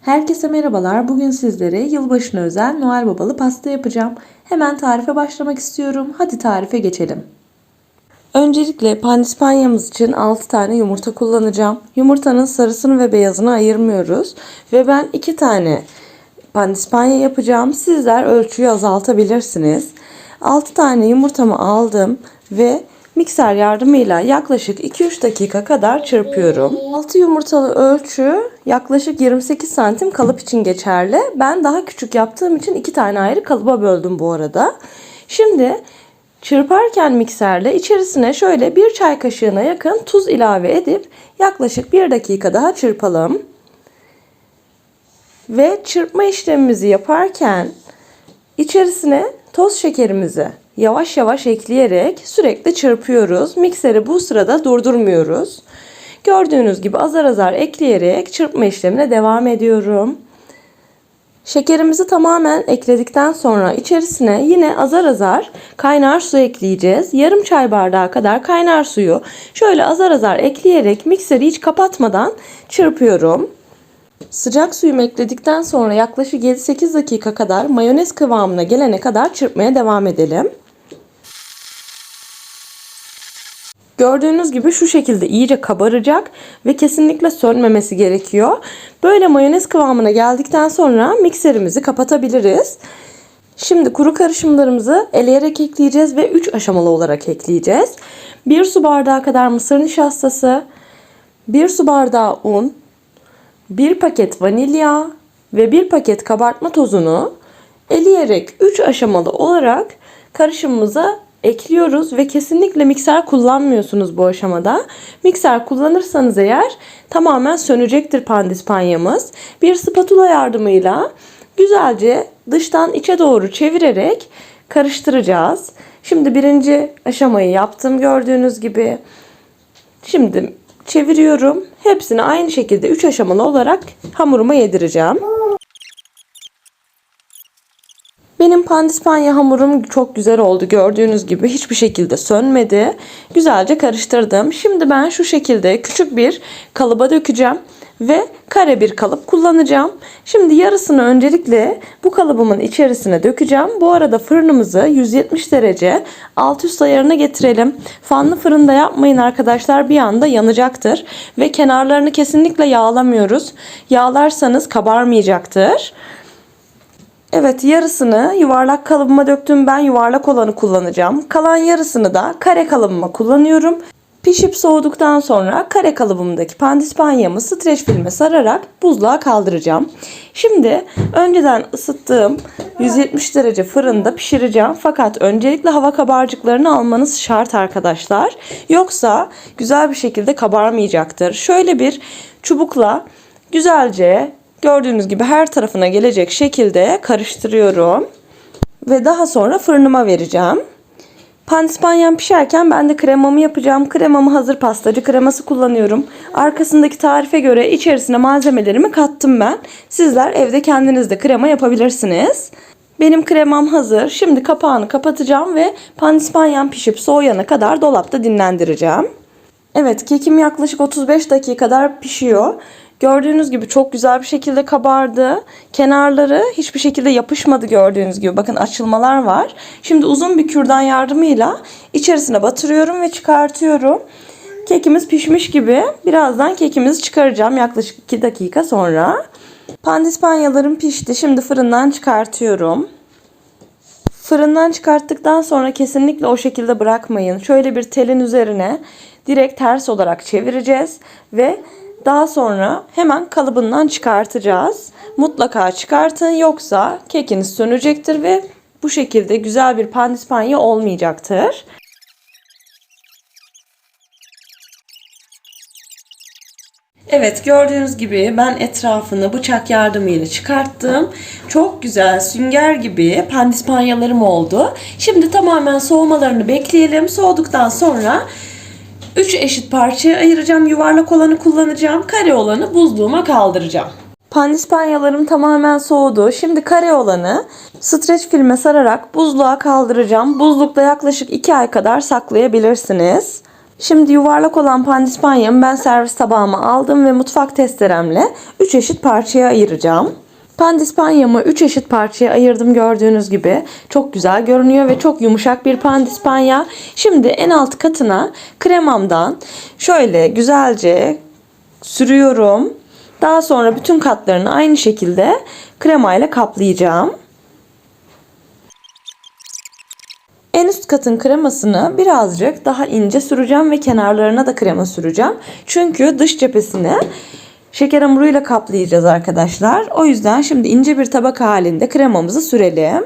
Herkese merhabalar. Bugün sizlere yılbaşına özel Noel babalı pasta yapacağım. Hemen tarife başlamak istiyorum. Hadi tarife geçelim. Öncelikle pandispanyamız için 6 tane yumurta kullanacağım. Yumurtanın sarısını ve beyazını ayırmıyoruz. Ve ben 2 tane pandispanya yapacağım. Sizler ölçüyü azaltabilirsiniz. 6 tane yumurtamı aldım ve mikser yardımıyla yaklaşık 2-3 dakika kadar çırpıyorum. 6 yumurtalı ölçü yaklaşık 28 santim kalıp için geçerli. Ben daha küçük yaptığım için 2 tane ayrı kalıba böldüm bu arada. Şimdi çırparken mikserle içerisine şöyle bir çay kaşığına yakın tuz ilave edip yaklaşık 1 dakika daha çırpalım. Ve çırpma işlemimizi yaparken içerisine toz şekerimizi yavaş yavaş ekleyerek sürekli çırpıyoruz. Mikseri bu sırada durdurmuyoruz. Gördüğünüz gibi azar azar ekleyerek çırpma işlemine devam ediyorum. Şekerimizi tamamen ekledikten sonra içerisine yine azar azar kaynar su ekleyeceğiz. Yarım çay bardağı kadar kaynar suyu şöyle azar azar ekleyerek mikseri hiç kapatmadan çırpıyorum. Sıcak suyumu ekledikten sonra yaklaşık 7-8 dakika kadar mayonez kıvamına gelene kadar çırpmaya devam edelim. Gördüğünüz gibi şu şekilde iyice kabaracak ve kesinlikle sönmemesi gerekiyor. Böyle mayonez kıvamına geldikten sonra mikserimizi kapatabiliriz. Şimdi kuru karışımlarımızı eleyerek ekleyeceğiz ve 3 aşamalı olarak ekleyeceğiz. 1 su bardağı kadar mısır nişastası, 1 su bardağı un, 1 paket vanilya ve 1 paket kabartma tozunu eleyerek 3 aşamalı olarak karışımımıza ekliyoruz ve kesinlikle mikser kullanmıyorsunuz bu aşamada. Mikser kullanırsanız eğer tamamen sönecektir pandispanyamız. Bir spatula yardımıyla güzelce dıştan içe doğru çevirerek karıştıracağız. Şimdi birinci aşamayı yaptım gördüğünüz gibi. Şimdi çeviriyorum. Hepsini aynı şekilde 3 aşamalı olarak hamuruma yedireceğim. Benim pandispanya hamurum çok güzel oldu. Gördüğünüz gibi hiçbir şekilde sönmedi. Güzelce karıştırdım. Şimdi ben şu şekilde küçük bir kalıba dökeceğim ve kare bir kalıp kullanacağım. Şimdi yarısını öncelikle bu kalıbımın içerisine dökeceğim. Bu arada fırınımızı 170 derece alt üst ayarına getirelim. Fanlı fırında yapmayın arkadaşlar bir anda yanacaktır. Ve kenarlarını kesinlikle yağlamıyoruz. Yağlarsanız kabarmayacaktır. Evet yarısını yuvarlak kalıbıma döktüm. Ben yuvarlak olanı kullanacağım. Kalan yarısını da kare kalıbıma kullanıyorum. Pişip soğuduktan sonra kare kalıbımdaki pandispanyamı streç filme sararak buzluğa kaldıracağım. Şimdi önceden ısıttığım 170 derece fırında pişireceğim. Fakat öncelikle hava kabarcıklarını almanız şart arkadaşlar. Yoksa güzel bir şekilde kabarmayacaktır. Şöyle bir çubukla güzelce Gördüğünüz gibi her tarafına gelecek şekilde karıştırıyorum. Ve daha sonra fırınıma vereceğim. Pandispanyam pişerken ben de kremamı yapacağım. Kremamı hazır pastacı kreması kullanıyorum. Arkasındaki tarife göre içerisine malzemelerimi kattım ben. Sizler evde kendiniz de krema yapabilirsiniz. Benim kremam hazır. Şimdi kapağını kapatacağım ve pandispanyam pişip soğuyana kadar dolapta dinlendireceğim. Evet kekim yaklaşık 35 dakika kadar pişiyor. Gördüğünüz gibi çok güzel bir şekilde kabardı. Kenarları hiçbir şekilde yapışmadı gördüğünüz gibi. Bakın açılmalar var. Şimdi uzun bir kürdan yardımıyla içerisine batırıyorum ve çıkartıyorum. Kekimiz pişmiş gibi. Birazdan kekimizi çıkaracağım yaklaşık 2 dakika sonra. Pandispanyalarım pişti. Şimdi fırından çıkartıyorum. Fırından çıkarttıktan sonra kesinlikle o şekilde bırakmayın. Şöyle bir telin üzerine direkt ters olarak çevireceğiz ve daha sonra hemen kalıbından çıkartacağız. Mutlaka çıkartın yoksa kekiniz sönecektir ve bu şekilde güzel bir pandispanya olmayacaktır. Evet gördüğünüz gibi ben etrafını bıçak yardımıyla çıkarttım. Çok güzel sünger gibi pandispanyalarım oldu. Şimdi tamamen soğumalarını bekleyelim. Soğuduktan sonra 3 eşit parçaya ayıracağım. Yuvarlak olanı kullanacağım. Kare olanı buzluğuma kaldıracağım. Pandispanyalarım tamamen soğudu. Şimdi kare olanı streç filme sararak buzluğa kaldıracağım. Buzlukta yaklaşık 2 ay kadar saklayabilirsiniz. Şimdi yuvarlak olan pandispanyamı ben servis tabağıma aldım ve mutfak testeremle 3 eşit parçaya ayıracağım. Pandispanyamı 3 eşit parçaya ayırdım gördüğünüz gibi. Çok güzel görünüyor ve çok yumuşak bir pandispanya. Şimdi en alt katına kremamdan şöyle güzelce sürüyorum. Daha sonra bütün katlarını aynı şekilde kremayla kaplayacağım. En üst katın kremasını birazcık daha ince süreceğim ve kenarlarına da krema süreceğim. Çünkü dış cephesini şeker hamuruyla kaplayacağız arkadaşlar. O yüzden şimdi ince bir tabaka halinde kremamızı sürelim.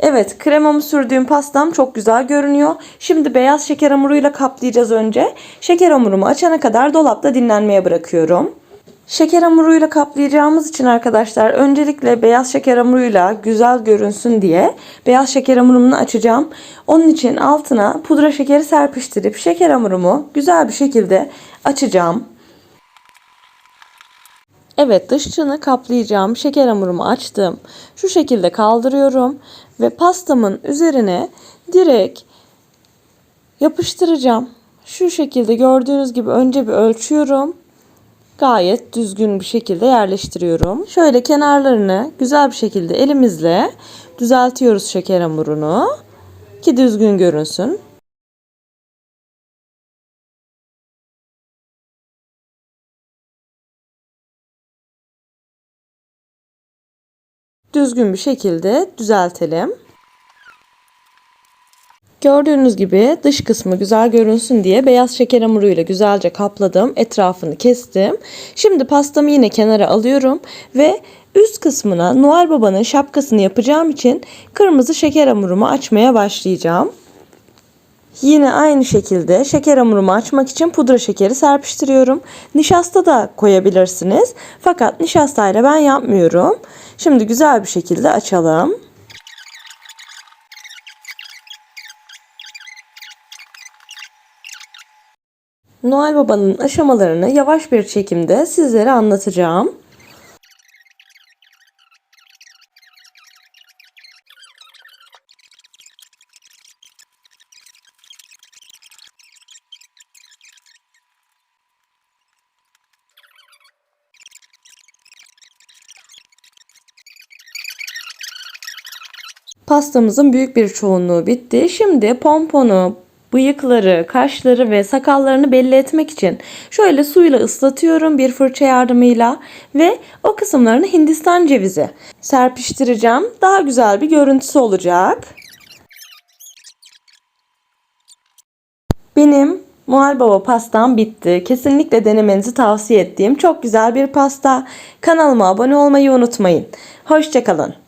Evet kremamı sürdüğüm pastam çok güzel görünüyor. Şimdi beyaz şeker hamuruyla kaplayacağız önce. Şeker hamurumu açana kadar dolapta dinlenmeye bırakıyorum. Şeker hamuruyla kaplayacağımız için arkadaşlar öncelikle beyaz şeker hamuruyla güzel görünsün diye beyaz şeker hamurumunu açacağım. Onun için altına pudra şekeri serpiştirip şeker hamurumu güzel bir şekilde açacağım. Evet dışçını kaplayacağım şeker hamurumu açtım. Şu şekilde kaldırıyorum ve pastamın üzerine direkt yapıştıracağım. Şu şekilde gördüğünüz gibi önce bir ölçüyorum. Gayet düzgün bir şekilde yerleştiriyorum. Şöyle kenarlarını güzel bir şekilde elimizle düzeltiyoruz şeker hamurunu ki düzgün görünsün. Düzgün bir şekilde düzeltelim. Gördüğünüz gibi dış kısmı güzel görünsün diye beyaz şeker hamuruyla güzelce kapladım. Etrafını kestim. Şimdi pastamı yine kenara alıyorum ve üst kısmına Noel Baba'nın şapkasını yapacağım için kırmızı şeker hamurumu açmaya başlayacağım. Yine aynı şekilde şeker hamurumu açmak için pudra şekeri serpiştiriyorum. Nişasta da koyabilirsiniz. Fakat nişastayla ben yapmıyorum. Şimdi güzel bir şekilde açalım. Noel Baba'nın aşamalarını yavaş bir çekimde sizlere anlatacağım. Pastamızın büyük bir çoğunluğu bitti. Şimdi pomponu, bıyıkları, kaşları ve sakallarını belli etmek için şöyle suyla ıslatıyorum bir fırça yardımıyla ve o kısımlarını Hindistan cevizi serpiştireceğim. Daha güzel bir görüntüsü olacak. Benim Baba pastam bitti. Kesinlikle denemenizi tavsiye ettiğim çok güzel bir pasta. Kanalıma abone olmayı unutmayın. Hoşçakalın.